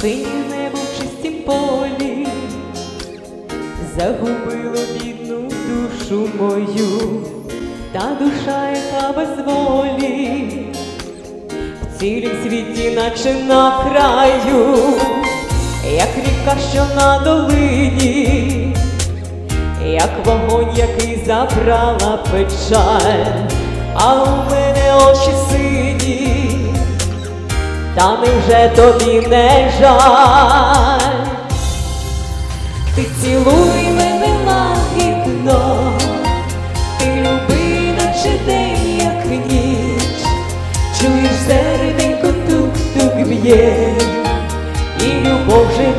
Синє небо в чистім полі. Загубило бідну душу мою, та душа, яка без волі, в цілім світі, наче на краю, як ріка, що на долині, як вогонь, який забрала печаль, а та невже тобі не жаль? Ти цілуй мене лагідно, ти люби, наче день, як ніч, чуєш серденько тук-тук б'є, і любов у